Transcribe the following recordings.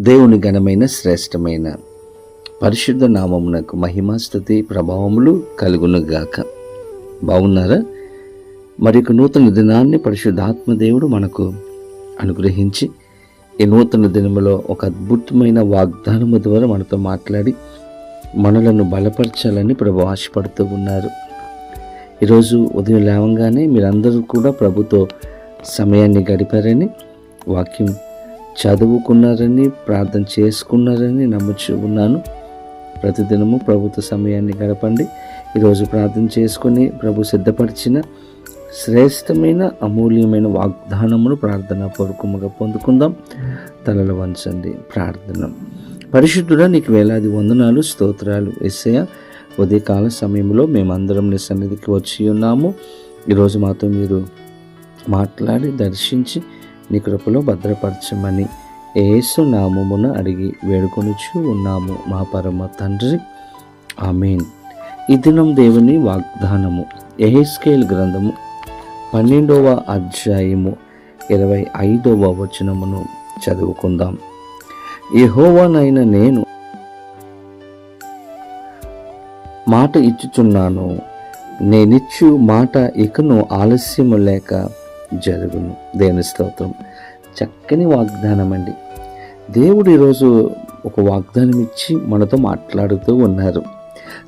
దేవుని ఘనమైన శ్రేష్టమైన పరిశుద్ధ నామమునకు మహిమాస్థుతి ప్రభావములు కలుగునుగాక. బాగున్నారా? మరి ఒక నూతన దినాన్ని పరిశుద్ధాత్మ దేవుడు మనకు అనుగ్రహించి ఈ నూతన దినములో ఒక అద్భుతమైన వాగ్దానము ద్వారా మనతో మాట్లాడి మనలను బలపరచాలని ప్రభు ఆశపడుతూ ఉన్నారు. ఈరోజు ఉదయం లేవంగానే మీరందరూ కూడా ప్రభుతో సమయాన్ని గడిపారని వాక్యం చదువుకున్నారని ప్రార్థన చేసుకున్నారని నమ్ముచు ఉన్నాను. ప్రతిదినము ప్రభుత్వ సమయాన్ని గడపండి. ఈరోజు ప్రార్థన చేసుకుని ప్రభు సిద్ధపరిచిన శ్రేష్టమైన అమూల్యమైన వాగ్దానమును ప్రార్థన పూర్వకముగా పొందుకుందాం. తలలు వంచండి. ప్రార్థన. పరిశుద్ధుడా నీకు వేలాది వందనాలు స్తోత్రాలు. ఎస్సయ ఉదయకాల సమయంలో మేమందరం నీ సన్నిధికి వచ్చి ఉన్నాము. ఈరోజు మాతో మీరు మాట్లాడి దర్శించి నీ కృపలో భద్రపరచమని ఏసు నామమున అడిగి వేడుకొనుచు ఉన్నాము మా పరమ తండ్రి. ఆమెన్. ఈ దినం దేవుని వాగ్దానము. ఎహెస్కేల్ గ్రంథము పన్నెండవ అధ్యాయము ఇరవై ఐదవ వచనమును చదువుకుందాం. యహోవానైన నేను మాట ఇచ్చుచున్నాను. నేనిచ్చు మాట ఇకను ఆలస్యము లేక జరుగును. దేవుని స్తోత్రం. చక్కని వాగ్దానం అండి. దేవుడు ఈరోజు ఒక వాగ్దానం ఇచ్చి మనతో మాట్లాడుతూ ఉన్నారు.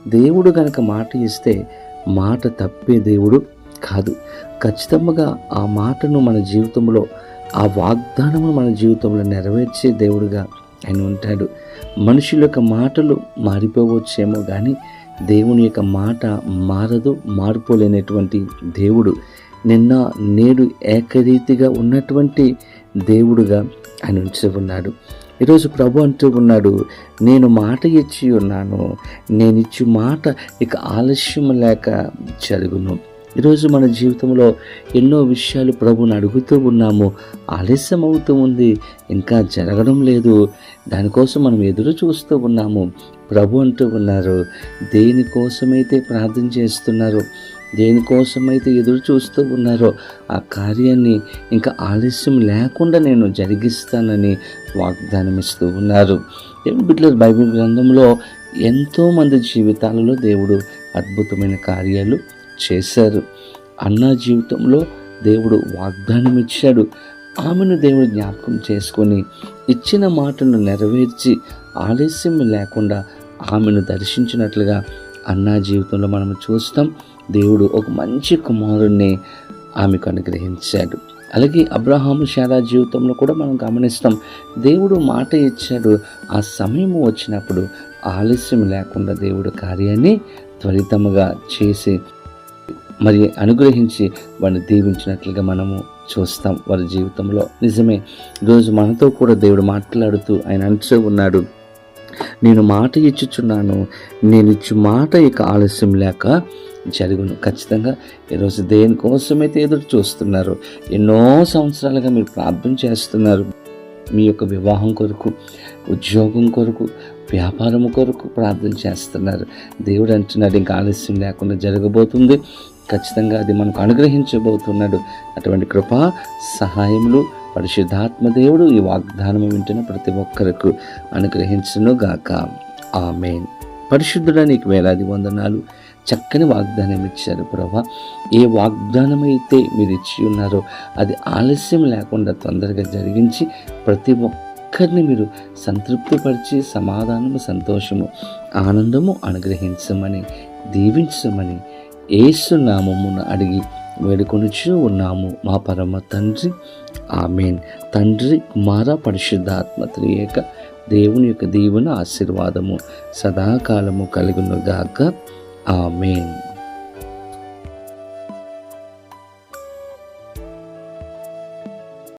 దేవుడు కనుక మాట ఇస్తే మాట తప్పే దేవుడు కాదు. ఖచ్చితంగా ఆ మాటను మన జీవితంలో ఆ వాగ్దానము మన జీవితంలో నెరవేర్చే దేవుడుగా ఆయన ఉంటాడు. మనుషుల యొక్క మాటలు మారిపోవచ్చేమో కానీ దేవుని యొక్క మాట మారదు మారిపోలేనటువంటి దేవుడు నిన్న నేడు ఏకరీతిగా ఉన్నటువంటి దేవుడుగా ఆయన ఉంచి ఉన్నాడు. ఈరోజు ప్రభు అంటూ ఉన్నాడు నేను మాట ఇచ్చి ఉన్నాను. నేను ఇచ్చి మాట ఇక ఆలస్యం లేక జరుగును. ఈరోజు మన జీవితంలో ఎన్నో విషయాలు ప్రభుని అడుగుతూ ఉన్నాము. ఆలస్యం అవుతూ ఉంది ఇంకా జరగడం లేదు. దానికోసం మనం ఎదురు చూస్తూ ఉన్నాము. ప్రభు అంటూ ఉన్నారు దేనికోసమైతే ప్రార్థన చేస్తున్నారు దేనికోసమైతే ఎదురు చూస్తూ ఉన్నారో ఆ కార్యాన్ని ఇంకా ఆలస్యం లేకుండా నేను జరిగిస్తానని వాగ్దానం ఇస్తూ ఉన్నారు. దేవుని బిడ్డల బైబిల్ గ్రంథంలో ఎంతోమంది జీవితాలలో దేవుడు అద్భుతమైన కార్యాలు చేశారు. అన్న జీవితంలో దేవుడు వాగ్దానం ఇచ్చాడు ఆమెను దేవుడు జ్ఞాపకం చేసుకొని ఇచ్చిన మాటను నెరవేర్చి ఆలస్యం లేకుండా ఆమెను దర్శించినట్లుగా అన్నా జీవితంలో మనం చూస్తాం. దేవుడు ఒక మంచి కుమారుణ్ణి ఆమెకు అనుగ్రహించాడు. అలాగే అబ్రహాం శారా జీవితంలో కూడా మనం గమనిస్తాం దేవుడు మాట ఇచ్చాడు. ఆ సమయం వచ్చినప్పుడు ఆలస్యం లేకుండా దేవుడు కార్యాన్ని త్వరితముగా చేసి మరి అనుగ్రహించి వాడిని దీవించినట్లుగా మనము చూస్తాం వారి జీవితంలో. నిజమే ఈరోజు మనతో కూడా దేవుడు మాట్లాడుతూ ఆయన అంటూ ఉన్నాడు నేను మాట ఇచ్చుచున్నాను. నేను ఇచ్చు మాట ఇక ఆలస్యం లేక జరుగును. ఖచ్చితంగా ఈరోజు దేనికోసమైతే ఎదురు చూస్తున్నారు ఎన్నో సంవత్సరాలుగా మీరు ప్రార్థన చేస్తున్నారు. మీ యొక్క వివాహం కొరకు ఉద్యోగం కొరకు వ్యాపారం కొరకు ప్రార్థన చేస్తున్నారు. దేవుడు అంటున్నాడు ఇంకా ఆలస్యం లేకుండా జరగబోతుంది. ఖచ్చితంగా అది మనకు అనుగ్రహించబోతున్నాడు. అటువంటి కృప సహాయములు పరిశుద్ధాత్మ దేవుడు ఈ వాగ్దానం వింటున్న ప్రతి ఒక్కరికి అనుగ్రహించునుగాక. ఆమెన్. పరిశుద్ధుడా నీకు వేలాది వందనాలు. చక్కని వాగ్దానం ఇచ్చారు ప్రభా. ఏ వాగ్దానం అయితే మీరు ఇచ్చి ఉన్నారో అది ఆలస్యం లేకుండా తొందరగా జరిగించి ప్రతి ఒక్కరిని మీరు సంతృప్తిపరిచి సమాధానము సంతోషము ఆనందము అనుగ్రహించమని దీవించమని ఏసు నామమున అడిగి వేడుకొనుచు ఉన్నాము. మా పరమ తండ్రి ఆమెన్. తండ్రి కుమార పరిశుద్ధాత్మ త్రియేక దేవుని యొక్క దీవెన ఆశీర్వాదము సదాకాలము కలుగునుగాక. ఆమెన్.